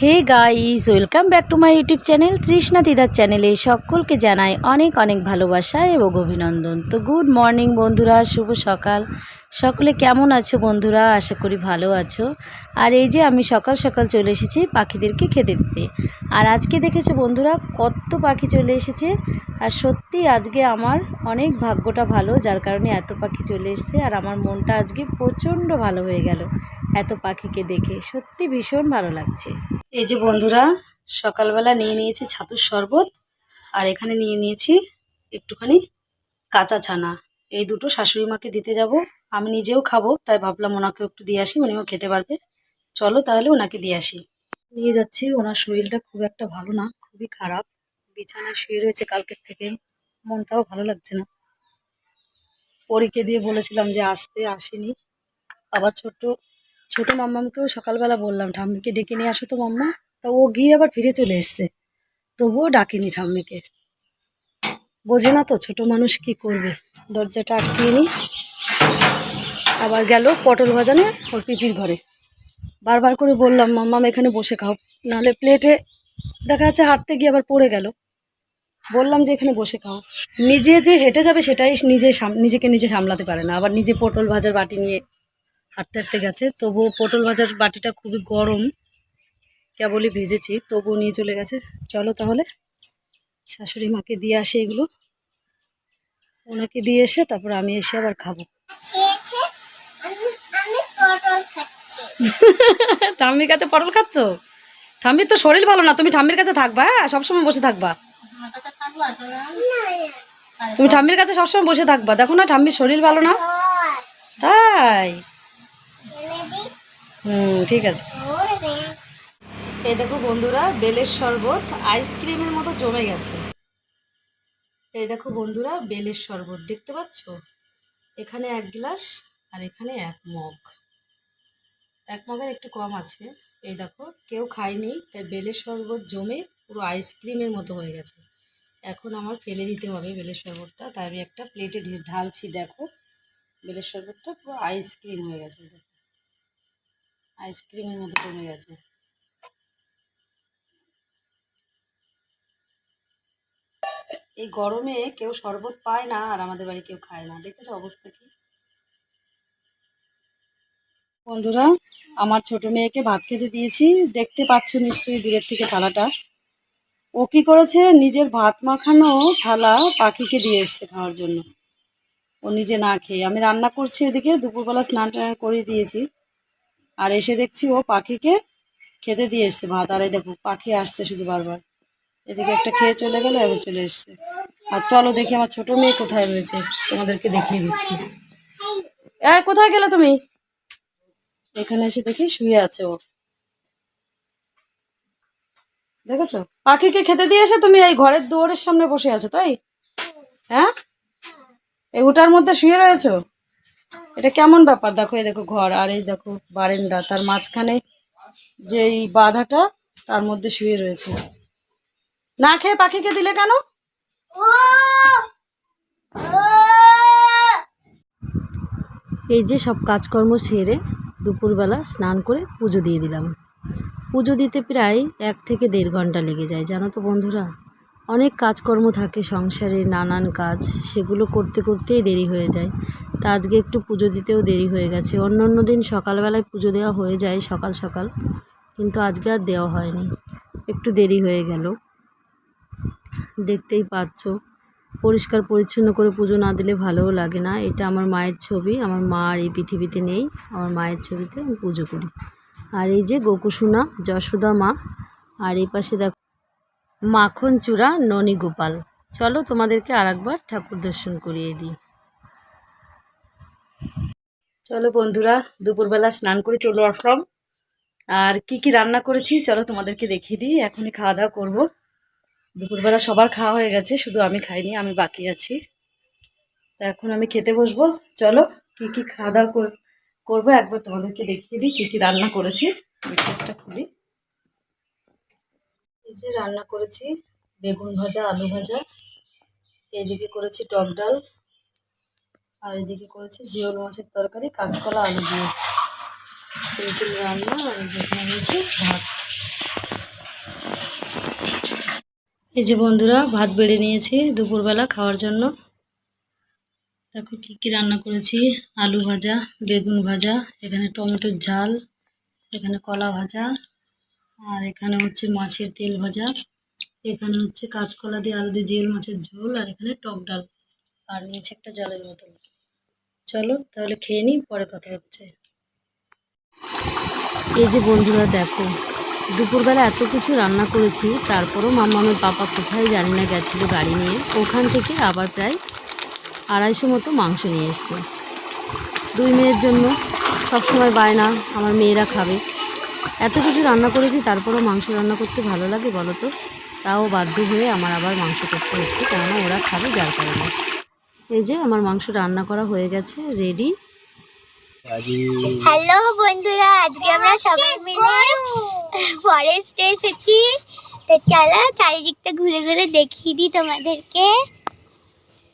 Hey guys, welcome back to my YouTube channel Trishna দিদার চ্যানেলে সকলকে জানাই অনেক অনেক ভালোবাসা এবং অভিনন্দন। তো গুড মর্নিং বন্ধুরা, শুভ সকাল। সকলে কেমন আছো বন্ধুরা? আশা করি ভালো আছো। আর এই যে আমি সকাল সকাল চলে এসেছি পাখিদেরকে খেতে দিতে। আর আজকে দেখেছ বন্ধুরা কত পাখি চলে এসেছে। আর সত্যি আজকে আমার অনেক ভাগ্যটা ভালো, যার কারণে এত পাখি চলে এসেছে। আর আমার মনটা আজকে প্রচণ্ড ভালো হয়ে গেল এত পাখিকে দেখে। সত্যি ভীষণ ভালো লাগছে। এই যে বন্ধুরা, সকালবেলা নিয়ে নিয়েছি ছাতুর শরবত। আর এখানে নিয়ে নিয়েছি একটুখানি কাঁচা ছানা। এই দুটো শাশুড়ি মাকে দিতে যাব। আমি নিজেও খাব, তাই ভাবলাম ওনাকেও একটু দিয়ে আসি, উনিও খেতে পারবে। চলো তাহলে ওনাকে দিয়ে আসি। নিয়ে যাচ্ছি, ওনার শরীরটা খুব একটা ভালো না, খুবই খারাপ। বিছানায় শুয়ে রয়েছে কালকের থেকে, মনটাও ভালো লাগছে না। পরীকে দিয়ে বলেছিলাম যে আসতে আসেনি। আবার ছোট ছোট মাম্মামকেও সকালবেলা বললাম, ঠাম্মিকে ডেকে নিয়ে আসো তো মাম্মা। তা ও গিয়ে আবার ফিরে চলে এসছে। তবুও ডাকিনি ঠাম্মিকে। বোঝে না তো ছোট মানুষ কি করবে। দরজাটা আটকিয়ে নিই। আবার গেল পটল ভাজানে ওর পিপির ঘরে। বারবার করে বললাম, মাম্মাম, এখানে বসে খাও। নাহলে প্লেটে দেখা যাচ্ছে হাঁটতে গিয়ে আবার পড়ে গেল। বললাম যে, এখানে বসে খাও। নিজে যে হেঁটে যাবে সেটাই নিজে নিজেকে নিজে সামলাতে পারে না। আবার নিজে পটল ভাজার বাটি নিয়ে হাঁটতে হাঁটতে গেছে। তবুও পটল ভাজার বাটিটা খুবই গরম, কেবলই ভেজেছি, তবুও নিয়ে চলে গেছে। চলো তাহলে, শাশুড়ি মাকে দিয়ে আসে এগুলো। ওনাকে দিয়ে এসে তারপর আমি এসে আবার খাব। ঠাম্মির কাছে পটল খাচ্ছ? ঠাম্মির তো শরীর ভালো না তুমি ঠাম্মির কাছে থাকবা হ্যাঁ? সবসময় বসে থাকবা। তুমি ঠাম্মির কাছে সবসময় বসে থাকবা। দেখো না ঠাম্মির শরীর ভালো না? তাই? হুম ঠিক আছে। এই দেখো বন্ধুরা বেলের শরবত আইসক্রিমের মতো জমে গেছে। এই দেখো বন্ধুরা, বেলের শরবত দেখতে পাচ্ছ? এখানে এক গ্লাস আর এখানে এক মগ। এক মগের একটু কম আছে। এই দেখো, কেউ খায়নি, তাই বেলের শরবত জমে পুরো আইসক্রিমের মতো হয়ে গেছে। এখন আমার ফেলে দিতে হবে বেলের শরবতটা, তাই আমি একটা প্লেটে ঢালছি, দেখো। বেলের শরবতটা পুরো আইসক্রিম হয়ে গেছে আইসক্রিমের মতো জমে গেছে। এই গরমে কেউ শরবত পায় না আর আমাদের বাড়ি কেউ খায় না। দেখেছ অবস্থা কি? বন্ধুরা, আমার ছোট মেয়েকে ভাত খেতে দিয়েছি। দেখতে পাচ্ছ নিশ্চয়ই দূরের থেকে থালাটা। ও কি করেছে? নিজের ভাত মাখানো থালা পাখিকে দিয়ে এসছে খাওয়ার জন্য। ও নিজে না খেয়ে, আমি রান্না করছি ওদিকে, দুপুরবেলা স্নান টান করে দিয়েছি। আর এসে দেখছি ও পাখিকে খেতে দিয়ে এসছে ভাত। আর দেখো, পাখি আসছে শুধু বারবার। এদিকে একটা খেয়ে চলে গেল, এবার চলে এসছে। আর চলো দেখি আমার ছোট মেয়ে কোথায় রয়েছে, তোমাদেরকে দেখিয়ে দিচ্ছি। এ, কোথায় গেলে তুমি? এখানে এসে দেখি শুয়ে আছে ও। দেখেছ? পাখিকে খেতে দিয়ে এসে তুমি এই ঘরের দুয়ারের সামনে বসে আছো, তাই? হ্যাঁ? এই উটার মধ্যে শুয়ে রয়েছো? এটা কেমন ব্যাপার? দেখো, এই দেখো ঘর, আর এই দেখো বারেন্দা। তার মাঝখানে যে এই বাধাটা, তার মধ্যে শুয়ে রয়েছে। না খেয়ে পাখিকে দিলে কেন? এই যে সব কাজকর্ম সেরে দুপুরবেলা স্নান করে পুজো দিয়ে দিলাম। পুজো দিতে প্রায় এক থেকে দেড় ঘণ্টা লেগে যায়, জানো তো বন্ধুরা? অনেক কাজকর্ম থাকে সংসারে, নানান কাজ, সেগুলো করতে করতেই দেরি হয়ে যায়। তা আজকে একটু পুজো দিতেও দেরি হয়ে গেছে। অন্য অন্য দিন সকালবেলায় পুজো দেওয়া হয়ে যায় সকাল সকাল, কিন্তু আজকে আর দেওয়া হয়নি। একটু দেরি হয়ে গেল। দেখতেই পাচ্ছ। পরিষ্কার পরিচ্ছন্ন করে পুজো না দিলে ভালোও লাগে না। এটা আমার মায়ের ছবি। আমার মা আর এই পৃথিবীতে নেই। আমার মায়ের ছবিতে আমি পুজো করি। আর এই যে গোকুসুনা, যশোদা মা, আর এই পাশে দেখো মাখন চূড়া ননী গোপাল চলো তোমাদেরকে আর একবার ঠাকুর দর্শন করিয়ে দিই। চলো বন্ধুরা, দুপুরবেলা স্নান করে চলে আসলাম। আর কি কি রান্না করেছি, চলো তোমাদেরকে দেখিয়ে দিই। এখনই খাওয়া দাওয়া করব। দুপুরবেলা সবার খাওয়া হয়ে গেছে, শুধু আমি খাইনি, আমি বাকি আছি। তা এখন আমি খেতে বসবো। চলো, কি কি খাওয়া দাওয়া কর- করব, একবার তোমাদেরকে দেখিয়ে দিই, কী কী রান্না করেছি। বিশেষটা খুলি। এই যে রান্না করেছি, বেগুন ভাজা, আলু ভাজা। এদিকে করেছি টক ডাল। আর এদিকে করেছি জিওল মাছের তরকারি, কাঁচকলা, আলু দিয়ে। সিম্পল রান্না, আর যেখানে ভাত। এই যে বন্ধুরা, ভাত বেড়ে নিয়েছি দুপুরবেলা খাওয়ার জন্য। দেখো কী কী রান্না করেছি? আলু ভাজা, বেগুন ভাজা, এখানে টমেটোর ঝাল, এখানে কলা ভাজা, আর এখানে হচ্ছে মাছের তেল ভাজা, এখানে হচ্ছে কাঁচকলা দিয়ে আলু দিয়ে জিওল মাছের ঝোল, আর এখানে টক ডাল, আর নিয়েছে একটা জলের বোতল। চলো তাহলে খেয়ে নিই, পরে কথা হচ্ছে। এই যে বন্ধুরা, দেখো দুপুরবেলা এত কিছু রান্না করেছি, তারপরও মাম্মামের পাপা কোথায় জানি না গেছিল গাড়ি নিয়ে। ওখান থেকে আবার প্রায় আড়াইশো মতো মাংস নিয়ে এসছে। দুই মেয়ের জন্য সবসময় বায়না, আমার মেয়েরা খাবে। এত কিছু রান্না করেছি, তারপরও মাংস রান্না করতে ভালো লাগে বলো তো তাও বাধ্য হয়ে আমার আবার মাংস করতে হচ্ছে, কেননা ওরা খাবে যার কারণে। এই যে আমার মাংস রান্না করা হয়ে গেছে রেডি হ্যালো বন্ধুরা আজকে আমরা সবাই মিলে ফরেস্টে এসেছি। তো চলো চারিদিকটা ঘুরে ঘুরে দেখিয়ে দিই তোমাদেরকে।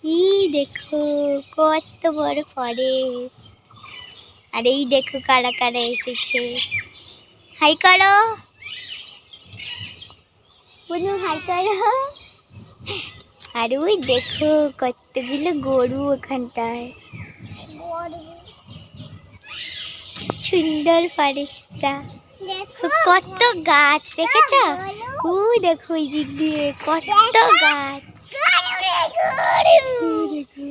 এই দেখো কত বড় ফরেস্ট আর এই দেখো কারা কারা এসেছে। হাই করো। বলুন হাই করো। আর ওই দেখো কতগুলো গরু ওখানটায়। সুন্দর ফরেস্টটা কত গাছ দেখেছ? ওই দেখো ওই দিক দিয়ে কত গাছ। দেখো।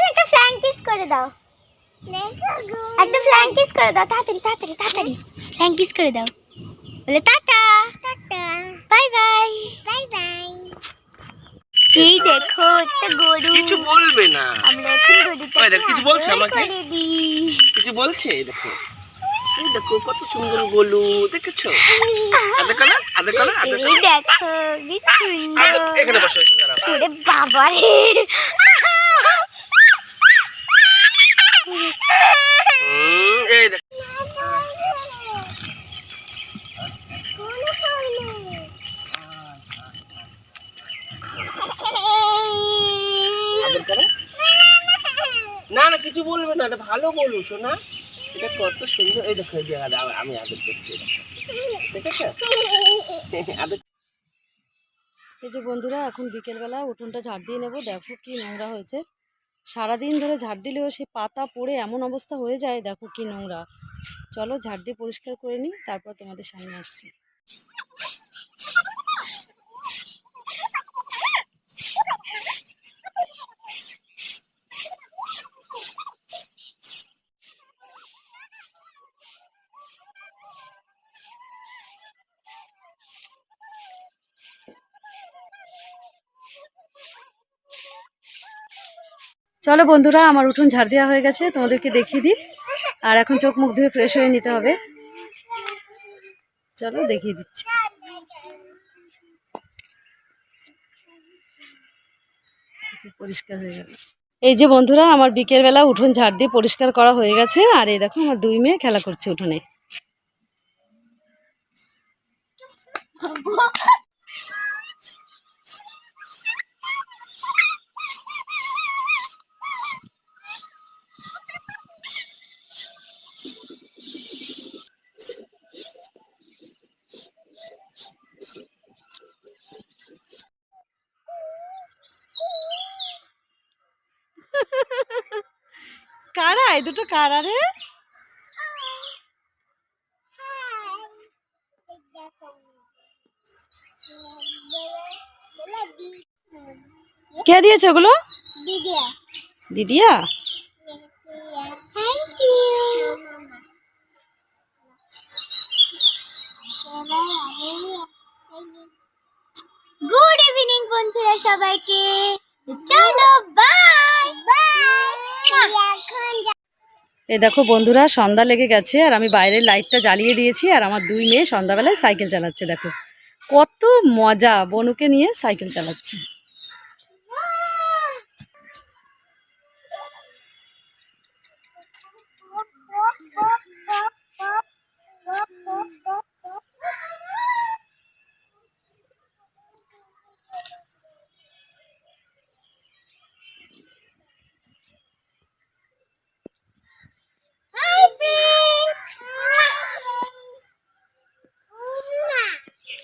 একটা ফ্ল্যাং করে দাও। একটা ফ্ল্যাংটিস করে দাও তাড়াতাড়ি তাড়াতাড়ি তাড়াতাড়ি। ফ্ল্যাং কিস করে দাও। বলে tata. Tata. Bye bye. Bye bye. এই দেখো একটা গরু। কিছু বলবে না। আমরা এখন গরুটাকে ওই দেখ, কিছু বলছে আমাকে? কিছু বলছে? দেখো। এই দেখো কত সুন্দর গলু দেখেছ? আদে কলা আদে কলা আদে দেখো কি সুন্দর এখানে বসো এখানে বাবা রে হুম, এই দেখো আদর করো না না এটা ভালো বলু শোনা এটা কত সুন্দর। এই দেখো, এই আমি আদর করছি এই যে বন্ধুরা, এখন বিকেলবেলা উঠোনটা ঝাড় দিয়ে নেব। দেখো কি নোংরা হয়েছে। সারাদিন ধরে ঝাড় দিলেও সে পাতা পড়ে এমন অবস্থা হয়ে যায়, দেখো কি নোংরা। চলো, ঝাড় দিয়ে পরিষ্কার করে নিই, তারপর তোমাদের সামনে আসছি। চলো বন্ধুরা, আমার উঠোন ঝাড় দেওয়া হয়ে গেছে, তোমাদেরকে দেখিয়ে দিই। আর এখন চোখ মুখ ধুয়ে ফ্রেশ হয়ে নিতে হবে। চলো দেখিয়ে দিচ্ছি। পরিষ্কার হয়ে গেছে এই যে বন্ধুরা, আমার বিকেলবেলা উঠোন ঝাড় দিয়ে পরিষ্কার করা হয়ে গেছে, আর এই দেখো আমার দুই মেয়ে খেলা করছে উঠোনে। কারা? এই দুটো কারা রে? কে দিয়েছে ওগুলো? দিদিয়া? গুড ইভিনিং বন্ধুরা সবাইকে। চলো বাই বাই এখন এই দেখো বন্ধুরা, সন্ধ্যা লেগে গেছে আর আমি বাইরের লাইটটা জ্বালিয়ে দিয়েছি আর আমার দুই মেয়ে সন্ধ্যাবেলায় সাইকেল চালাচ্ছে, দেখো। কত মজা বনুকে নিয়ে সাইকেল চালাচ্ছে।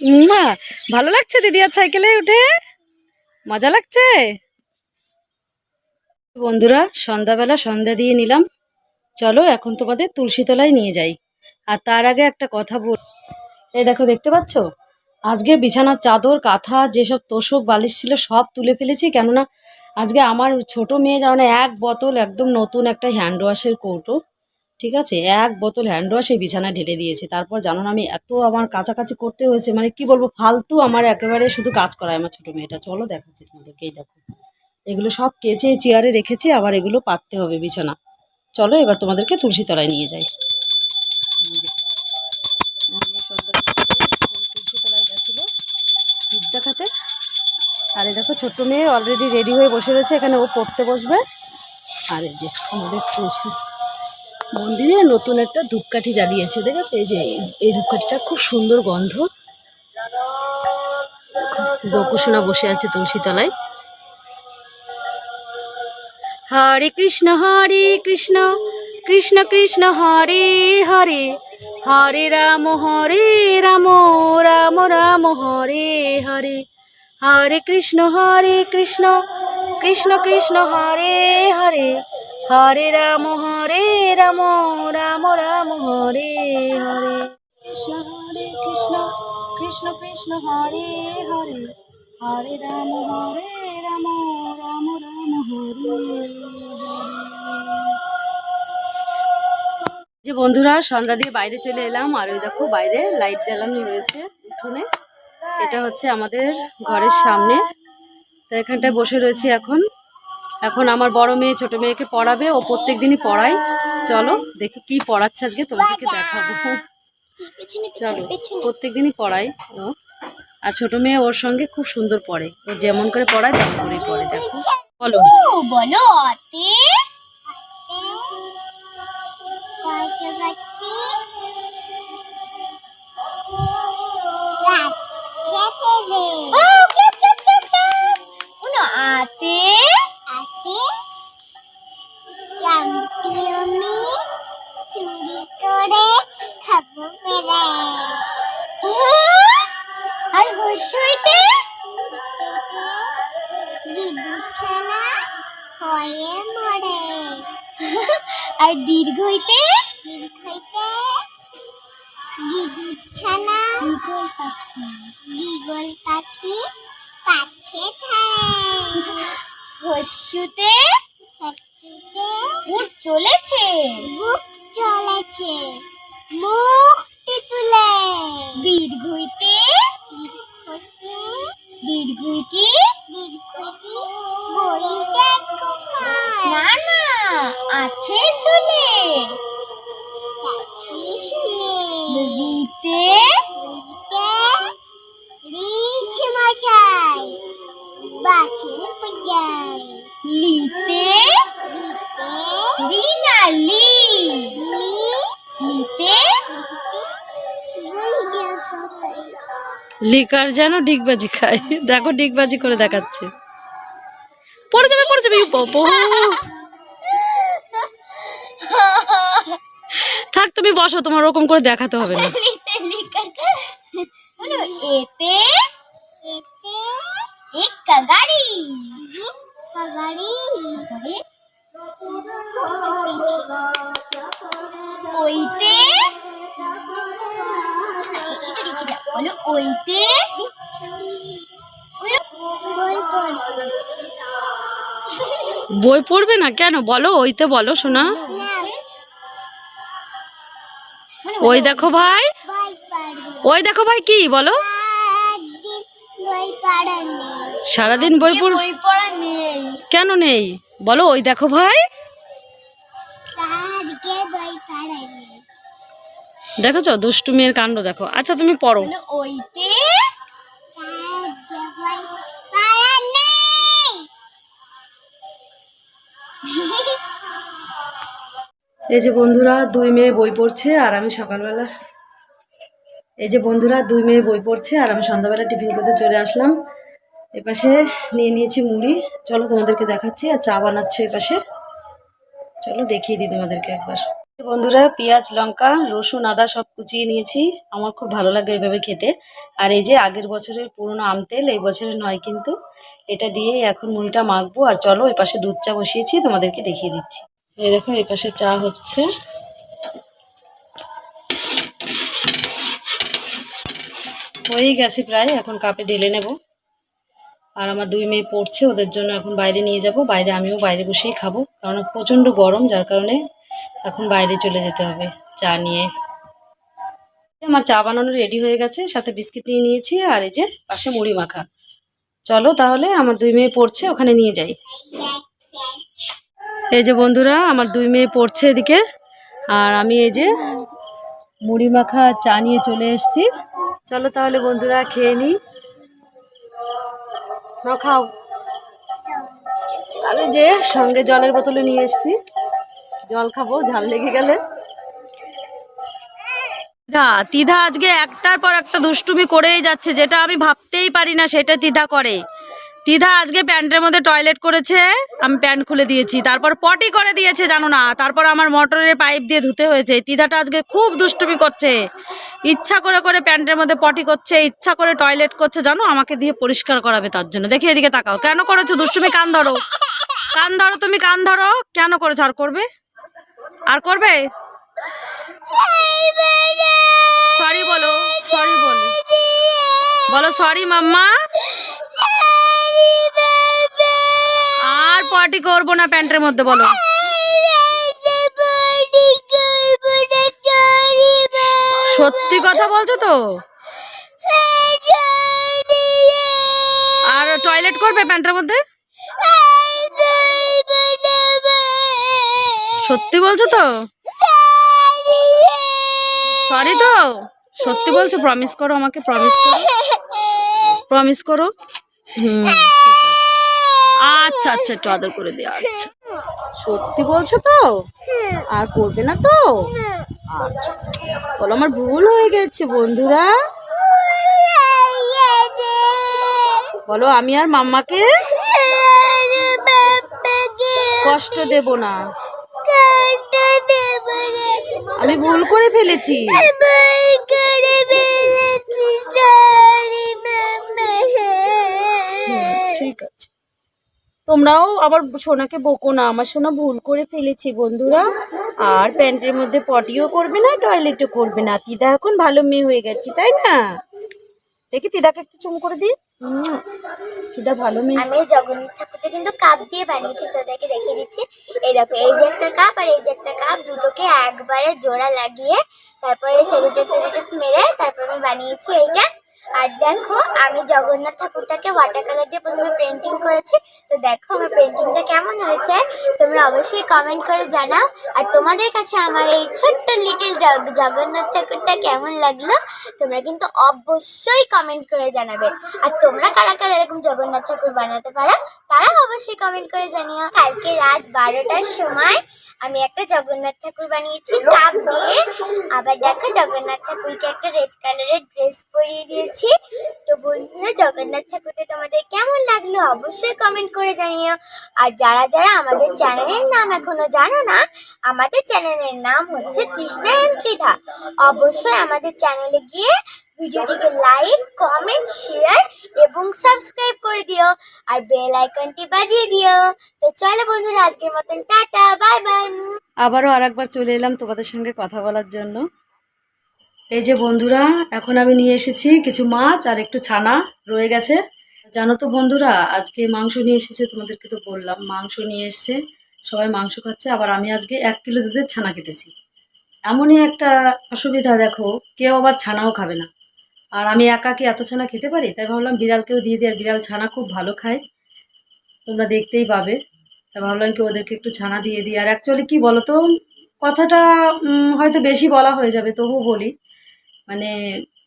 মা ভালো লাগছে দিদি আর সাইকেলে উঠে? মজা লাগছে? বন্ধুরা, সন্ধ্যাবেলা সন্ধ্যা দিয়ে নিলাম। চলো, এখন তোমাদের তুলসীতলায় নিয়ে যাই। আর তার আগে একটা কথা বল এই দেখো, দেখতে পাচ্ছ? আজকে বিছানার চাদর, কাঁথা, যেসব তোষক বালিশ ছিল, সব তুলে ফেলেছি। কেননা, আজকে আমার ছোট মেয়ে যেমন এক বোতল একদম নতুন একটা হ্যান্ড ওয়াশের কৌটো। ঠিক আছে? এক বোতল হ্যান্ড ওয়াশ বিছানায় ঢেলে দিয়েছে। তারপর জানো না আমি এত আমার কাছাকাছি করতে হয়েছে মানে কি বলব, ফালতু আমার একেবারে শুধু কাজ করায় আমার ছোটো মেয়েটা। চলো দেখাচ্ছি তোমাদেরকে, এই দেখো। এগুলো সব কেচে চেয়ারে রেখেছি, আবার এগুলো পাততে হবে বিছানা। চলো এবার তোমাদেরকে তুলসী তলায় নিয়ে যাই। তুলসী তলায় গেছিল দেখাতে। আর এই দেখো, ছোট্ট মেয়ে অলরেডি রেডি হয়ে বসে রয়েছে, এখানে ও পড়তে বসবে। আর এই যে, আমাদের তুলসী। মন্দিরে নতুন একটা ধূপকাঠি জ্বালিয়েছে, দেখেছ? এই যে, এই- ধূপকাঠিটা খুব সুন্দর গন্ধ। গোকুসোনা বসে আছে তুলসী তলায় হরে কৃষ্ণ হরে কৃষ্ণ কৃষ্ণ কৃষ্ণ, হরে হরে হরে রাম হরে রাম রাম রাম, হরে হরে। হরে কৃষ্ণ হরে কৃষ্ণ কৃষ্ণ কৃষ্ণ, হরে হরে। হরে রাম হরে রাম রাম রাম, হরে হরে। কৃষ্ণ হরে কৃষ্ণ কৃষ্ণ কৃষ্ণ, হরে হরে। হরে রাম হরে রাম রাম রাম, হরে যে বন্ধুরা, সন্ধ্যা দিয়ে বাইরে চলে এলাম। আর ওই দেখো, বাইরে লাইট জ্বালানো রয়েছে উঠোনে। এটা হচ্ছে আমাদের ঘরের সামনে। তো এখানটায় বসে রয়েছি এখন। এখন আমার বড় মেয়ে ছোট মেয়েকে পড়াবে ও প্রত্যেক দিনই পড়ায়। চলো দেখি কি পড়াচ্ছে আজকে তোমাদেরকে দেখাবো। চলো প্রত্যেক দিনই পড়াই ও। আর ছোট মেয়ে ওর সঙ্গে খুব সুন্দর পড়ে। ও যেমন করে পড়ায় তেমন করে পড়ে দেখো। বলো। বলো অতে খাব পেরে আর হইতে? বিদ্যুৎ ছাড়া হয়ে মরে। আর দীর্ঘইতে দীর্ঘইতে বিদ্যুৎ ছানা ঈগল পাখি। ঈগল পাখি কাছে থাকে হস্যুতে চলেছে। চলেছে। মুক্তি তুলে। দীর্ঘইতে দীর্ঘইতে দীর্ঘইটি দীর্ঘইটি বই না না আছে ঝুলে রিতে রিতে রিছ মজাই বাছুর পজাই লিতে লিতে রিনালি লিকার যেন ডিগবাজি খায়। দেখো ডিগবাজি করে দেখাচ্ছে। পড়ে যাবে পড়ে যাবে। থাক, তুমি বসো, তোমার ওরকম করে দেখাতে হবে না। গাড়ি ওইতে এটা রেখে দাও বলো ওইতে বই পড়বে না কেন? বলো ওইতে বলো শোনা ওই দেখো ভাই। ওই দেখো ভাই কি? বলো। সারাদিন বই পড় কেন নেই? বলো ওই দেখো ভাই। দেখেছ? দুষ্টু মেয়ের কাণ্ড দেখো। আচ্ছা তুমি পড়ো। নেই এই যে বন্ধুরা দুই মেয়ে বই পড়ছে আর আমি সকালবেলা। এই যে বন্ধুরা দুই মেয়ে বই পড়ছে আর আমি সন্ধ্যাবেলা টিফিন করতে চলে আসলাম। এপাশে নিয়ে নিয়েছি মুড়ি। চলো তোমাদেরকে দেখাচ্ছি আর চা বানাচ্ছে এপাশে। চলো দেখিয়ে দিই তোমাদেরকে একবার। বন্ধুরা, পেঁয়াজ, লঙ্কা, রসুন, আদা সব কুচিয়ে নিয়েছি। আমার খুব ভালো লাগে এইভাবে খেতে। আর এই যে আগের বছরের পুরনো আম তেল, এই বছরের নয় কিন্তু। এটা দিয়ে এখন মুড়িটা মাখবো। আর চলো ওই পাশে দুধ চা বসিয়েছি, তোমাদেরকে দেখিয়ে দিচ্ছি। এই দেখো, এই পাশে চা হচ্ছে। হয়েই গেছে প্রায়, এখন কাপে ঢেলে নেব। আর আমার দুই মেয়ে পড়ছে, ওদের জন্য এখন বাইরে নিয়ে যাব। বাইরে আমিও বাইরে বসেই খাব। কারণ প্রচণ্ড গরম, যার কারণে এখন বাইরে চলে যেতে হবে, চা নিয়ে। আমার চা বানানো রেডি হয়ে গেছে, সাথে বিস্কিট নিয়ে নিয়েছি, আর এই যে পাশে মুড়ি মাখা। চলো তাহলে আমার দুই মেয়ে পড়ছে, ওখানে নিয়ে যাই। এই যে বন্ধুরা, আমার দুই মেয়ে পড়ছে এদিকে, আর আমি এই যে মুড়ি মাখা, চা নিয়ে চলে এসেছি। চলো তাহলে বন্ধুরা, খেয়ে নিই। নাও খাও। আমি যে সঙ্গে জলের বোতলে নিয়ে এসেছি। জল খাব, ঝাল লেগে গেলে। তিধা তিধা আজকে একটার পর একটা দুষ্টুমি করেই যাচ্ছে, যেটা আমি ভাবতেই পারি না সেটা তিধা করে। তিধা আজকে প্যান্টের মধ্যে টয়লেট করেছে, আমি প্যান্ট খুলে দিয়েছি, তারপর পটি করে দিয়েছে, জানো না। তারপর আমার মোটরের পাইপ দিয়ে ধুতে হয়েছে। তিধাটা আজকে খুব দুষ্টুমি করছে। ইচ্ছা করে করে প্যান্টের মধ্যে পটি করছে, ইচ্ছা করে টয়লেট করছে, জানো, আমাকে দিয়ে পরিষ্কার করাবে তার জন্য। দেখি এদিকে তাকাও। কেন করেছ? দুষ্টুমি কান ধরো। কান ধরো তুমি, কান ধরো। কেন করেছ? আর করবে? আর করবে? সরি বলো সরি বলো। বলো সরি মাম্মা। আর পটি করব না প্যান্টের মধ্যে, বলো। সত্যি কথা বলছো তো? আর টয়লেট করবে প্যান্টের মধ্যে? সত্যি বলছো তো? সরি তো। সত্যি বলছো? প্রমিস করো আমাকে প্রমিস করো। প্রমিস করো। হুম আচ্ছা আচ্ছা একটু আদর করে দিও আচ্ছা। সত্যি বলছো তো? আর করবে না তো? আচ্ছা। বলো, আমার ভুল হয়ে গেছে, বন্ধুরা। বলো, আমি আর মাম্মাকে কষ্ট দেব না। আমি ভুল করে ফেলেছি। ঠিক আছে। তোমরাও আবার সোনাকে বকো না, আমার সোনা ভুল করে ফেলেছি বন্ধুরা। আর প্যান্টের মধ্যে পটিও করবে না, টয়লেটও করবে না। তিদা এখন ভালো মেয়ে হয়ে গেছে, তাই না? দেখি তিদাকে একটু চুম করে দিই। উম, ভালো মেয়ে। আমি জগন্নাথ ঠাকুরকে কিন্তু কাপ দিয়ে বানিয়েছি তোদেরকে দেখিয়ে দিচ্ছি। এই দেখো এই যে একটা কাপ আর এই যে একটা কাপ দুটোকে একবারে জোড়া লাগিয়ে তারপরে সেলুটেপ মেরে তারপর আমি বানিয়েছি এইটা। আর দেখো, আমি জগন্নাথ ঠাকুরটাকে ওয়াটার কালার দিয়ে প্রথমে পেন্টিং করেছি। তো দেখো আমার পেন্টিংটা কেমন হয়েছে? তোমরা অবশ্যই কমেন্ট করে জানাও। আর তোমাদের কাছে আমার এই ছোট্ট লিটিল জগন্নাথ ঠাকুরটা কেমন লাগল, তোমরা কিন্তু অবশ্যই কমেন্ট করে জানাবে। আর তোমরা কারা কারা এরকম জগন্নাথ ঠাকুর বানাতে পারো তারা অবশ্যই কমেন্ট করে জানিও। কালকে রাত বারোটার সময় আমি একটা জগন্নাথ ঠাকুর বানিয়েছি, কাপ দিয়ে। আবার দেখো, জগন্নাথ ঠাকুরকে একটা রেড কালারের ড্রেস পরিয়ে দিয়েছি। তো বন্ধুরা, জগন্নাথ ঠাকুরটা তোমাদের কেমন লাগল অবশ্যই কমেন্ট করে জানিও। আর যারা যারা আমাদের চ্যানেলের নাম এখনও জানো না, আমাদের চ্যানেলের নাম হচ্ছে তৃষ্ণা এন্ড ত্রিধা। অবশ্যই আমাদের চ্যানেলে গিয়ে ভিডিওটিকে লাইক, কমেন্ট, শেয়ার এবং সাবস্ক্রাইব করে দিও আর বেল আইকনটি বাজিয়ে দিও। তো চলো বন্ধুরা, আজকের মতন টাটা, বাই বাই। আবারও আর একবার চলে এলাম তোমাদের সঙ্গে কথা বলার জন্য। এই যে বন্ধুরা, এখন আমি নিয়ে এসেছি কিছু মাছ আর একটু ছানা রয়ে গেছে। জানো তো বন্ধুরা, আজকে মাংস নিয়ে এসেছে, তোমাদেরকে তো বললাম, মাংস নিয়ে এসেছে, সবাই মাংস খাচ্ছে। আবার আমি আজকে এক কিলো দুধের ছানা কেটেছি। এমনই একটা অসুবিধা, দেখো, কেউ আবার ছানাও খাবে না। আর আমি একা কি এত ছানা খেতে পারি? তাই ভাবলাম বিড়ালকেও দিয়ে দিই, আর বিড়াল ছানা খুব ভালো খায়। তোমরা দেখতেই পাবে। তা ভাবলাম কি ওদেরকে একটু ছানা দিয়ে দিই। আর অ্যাকচুয়ালি কি বলো তো কথাটা হয়তো বেশি বলা হয়ে যাবে তবু বলি। মানে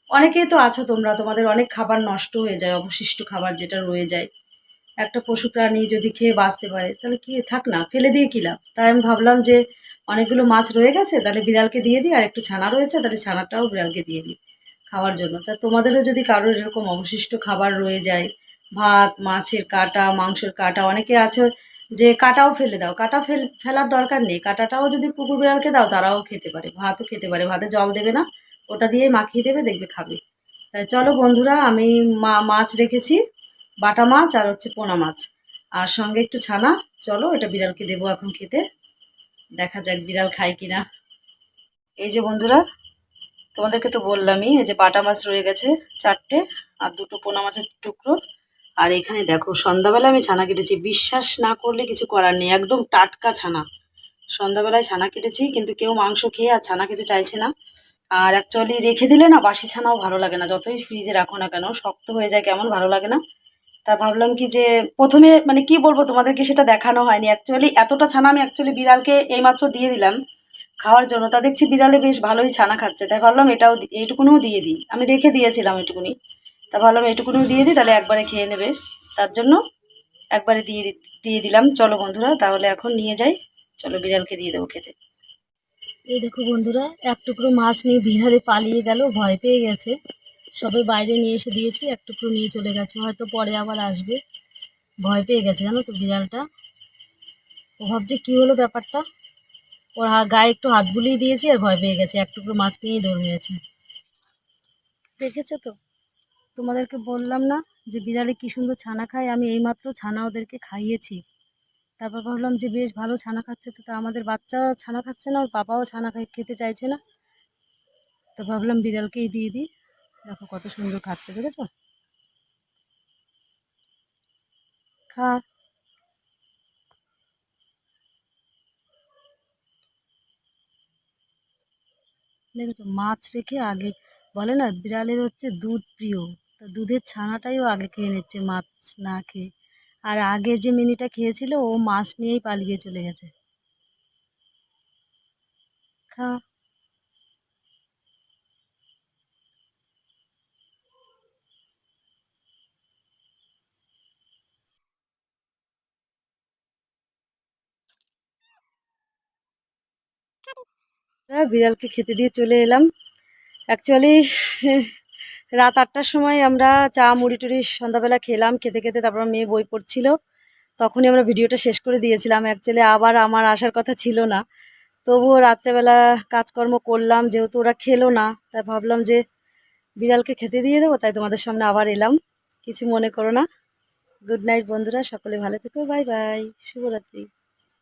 অনেকেই তো আছো তোমরা, তোমাদের অনেক খাবার নষ্ট হয়ে যায়, অবশিষ্ট খাবার যেটা রয়ে যায়। একটা পশু প্রাণী যদি খেয়ে বাঁচতে পারে, তাহলে কি, থাক না, ফেলে দিয়ে কি লাভ? তাই আমি ভাবলাম যে অনেকগুলো মাছ রয়ে গেছে, তাহলে বিড়ালকে দিয়ে দিই, আর একটু ছানা রয়েছে, তাহলে ছানাটাও বিড়ালকে দিয়ে দিই। খাওয়ার জন্য। তা তোমাদেরও যদি কারোর এরকম অবশিষ্ট খাবার রয়ে যায়, ভাত, মাছের কাটা, মাংসের কাটা, অনেকে আছে যে কাটাও ফেলে দাও। কাটা ফেল, ফেলার দরকার নেই। কাটাটাও যদি কুকুর বিড়ালকে দাও, তারাও খেতে পারে, ভাতও খেতে পারে। ভাতে জল দেবে না, ওটা দিয়েই মাখিয়ে দেবে, দেখবে খাবে। তাই চলো বন্ধুরা, আমি মা, মাছ রেখেছি, বাটা মাছ আর হচ্ছে পোনা মাছ। আর সঙ্গে একটু ছানা। চলো, এটা বিড়ালকে দেবো এখন খেতে। দেখা যাক বিড়াল খায় কিনা। এই যে বন্ধুরা তোমাদেরকে তো বললামই যে বাটা মাছ রয়ে গেছে চারটে আর দুটো পোনা মাছের টুকরো। আর এখানে দেখো সন্ধ্যাবেলা আমি ছানা কেটেছি। বিশ্বাস না করলে কিছু করার নেই, একদম টাটকা ছানা। সন্ধ্যাবেলায় ছানা কেটেছি, কিন্তু কেউ মাংস খেয়ে আর ছানা খেতে চাইছে না। আর অ্যাকচুয়ালি রেখে দিলে না, বাসি ছানাও ভালো লাগে না। যতই ফ্রিজে রাখো না কেন, শক্ত হয়ে যায়, কেমন ভালো লাগে না। তা ভাবলাম কি যে, প্রথমে মানে কি বলব তোমাদেরকে, সেটা দেখানো হয়নি। অ্যাকচুয়ালি এতটা ছানা আমি অ্যাকচুয়ালি বিড়ালকে এইমাত্র দিয়ে দিলাম। খাওয়ার জন্য। তা দেখছি বিড়ালে বেশ ভালোই ছানা খাচ্ছে। তাই ভাবলাম এটাও এইটুকুনিও দিয়ে দিই। আমি রেখে দিয়েছিলাম এটুকুনি। তা ভাবলাম এইটুকুনিও দিয়ে দিই, তাহলে একবারে খেয়ে নেবে। তার জন্য একবারে দিয়ে দিয়ে দিলাম। চলো বন্ধুরা, তাহলে এখন নিয়ে যাই। চলো বিড়ালকে দিয়ে দেবো খেতে। এই দেখো বন্ধুরা, এক টুকরো মাছ নিয়ে বিড়ালে পালিয়ে গেল, ভয় পেয়ে গেছে। সবে বাইরে নিয়ে এসে দিয়েছি, এক টুকরো নিয়ে চলে গেছে। হয়তো পরে আবার আসবে। ভয় পেয়ে গেছে জানো তো বিড়ালটা। ও ভাবছে কী হলো ব্যাপারটা? ওর গায়ে একটু হাত বুলিয়ে দিয়েছি আর ভয় পেয়ে গেছে। এক টুকরো মাছ নিয়েই দৌড় মেরেছে দেখেছ তো? তোমাদেরকে বললাম না যে বিড়ালে কী সুন্দর ছানা খায়? আমি এইমাত্র ছানা ওদেরকে খাইয়েছি। তারপর ভাবলাম যে বেশ ভালো ছানা খাচ্ছে তো আমাদের বাচ্চা ছানা খাচ্ছে না, ওর পাপাও ছানা খাই খেতে চাইছে না। তো ভাবলাম বিড়ালকেই দিয়ে দিই। দেখো কত সুন্দর খাচ্ছে, দেখেছ? খা। দেখেছ মাছ রেখে আগে, বলে না, বিড়ালের হচ্ছে দুধ প্রিয়। তা দুধের ছানাটাইও আগে খেয়ে নিচ্ছে মাছ না খেয়ে। আর আগে যে মিনিটা খেয়েছিল, ও মাছ নিয়েই পালিয়ে চলে গেছে। খা হ্যাঁ, বিড়ালকে খেতে দিয়ে চলে এলাম। অ্যাকচুয়ালি রাত আটটার সময় আমরা চা মুড়ি টুড়ি সন্ধ্যাবেলা খেলাম খেতে খেতে তারপর মেয়ে বই পড়ছিল। তখনই আমরা ভিডিওটা শেষ করে দিয়েছিলাম। অ্যাকচুয়ালি আবার আমার আসার কথা ছিল না। তবুও রাত্রেবেলা কাজকর্ম করলাম যেহেতু ওরা খেলো না তাই ভাবলাম যে বিড়ালকে খেতে দিয়ে দেবো তাই তোমাদের সামনে আবার এলাম। কিছু মনে করো না। গুড নাইট বন্ধুরা। সকলে ভালো থেকো। বাই বাই শুভরাত্রি।